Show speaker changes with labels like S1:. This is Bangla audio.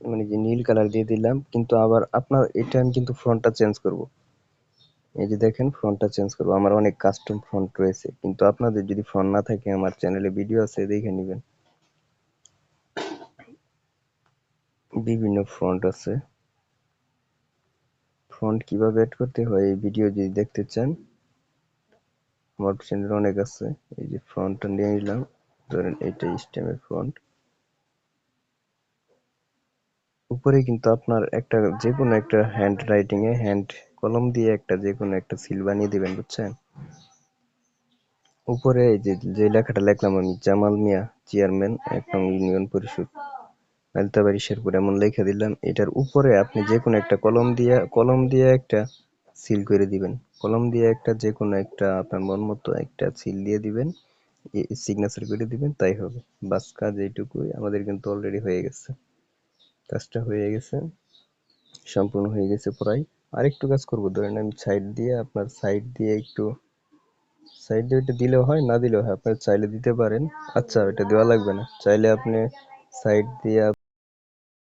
S1: মানে যে নীল কালার দিয়ে দিলাম, কিন্তু আবার আপনার এটা আমি কিন্তু ফ্রন্টটা চেঞ্জ করব। এই যে দেখেন ফ্রন্টটা চেঞ্জ করব। আমার অনেক কাস্টম ফ্রন্ট রয়েছে, কিন্তু আপনাদের যদি ফ্রন্ট না থাকে, আমার চ্যানেলে ভিডিও আছে, দেখে নেবেন। বিভিন্ন ফ্রন্ট আছে। ফন্ট কীভাবে অ্যাড করতে হয়, এই ভিডিও যদি দেখতে চান, আমার চ্যানেলে অনেক আছে। এই যে ফ্রন্টটা নিয়ে নিলাম, ধরেন এটা স্টেমের ফ্রন্ট উপরে কিন্তু আপনার একটা যে কোনো একটা হ্যান্ড রাইটিং এ হ্যান্ড কলম দিয়ে একটা যে কোনো একটা সিল বানিয়ে দিবেন, বুঝছেন? উপরে এই যে যে লেখাটা লিখলাম আমি, জামাল মিয়া চেয়ারম্যান এক ইউনিয়ন পরিষদ মালতাবাড়ি শেরপুর এমন লেখা দিলাম, এটার উপরে আপনি যে কোনো একটা কলম দিয়ে কলম দিয়ে একটা সিল করে দিবেন। কলম দিয়ে একটা যে কোনো একটা আপনার মন মতো একটা সিল দিয়ে দিবেন সিগনেচার করে দিবেন, তাই হবে। বাস কাজ এইটুকুই, আমাদের কিন্তু অলরেডি হয়ে গেছে। কাজটা হয়ে গেছে। সম্পূর্ণ হয়ে গেছে প্রায়। আর একটু কাজ করব, ধরেন আমি সাইড দিয়ে আপনার সাইড দিয়ে একটু সাইড দিয়ে ওইটা দিলেও হয়, না দিলেও হয়, আপনার চাইলে দিতে পারেন। আচ্ছা ওইটা দেওয়া লাগবে না। চাইলে আপনি সাইড দিয়ে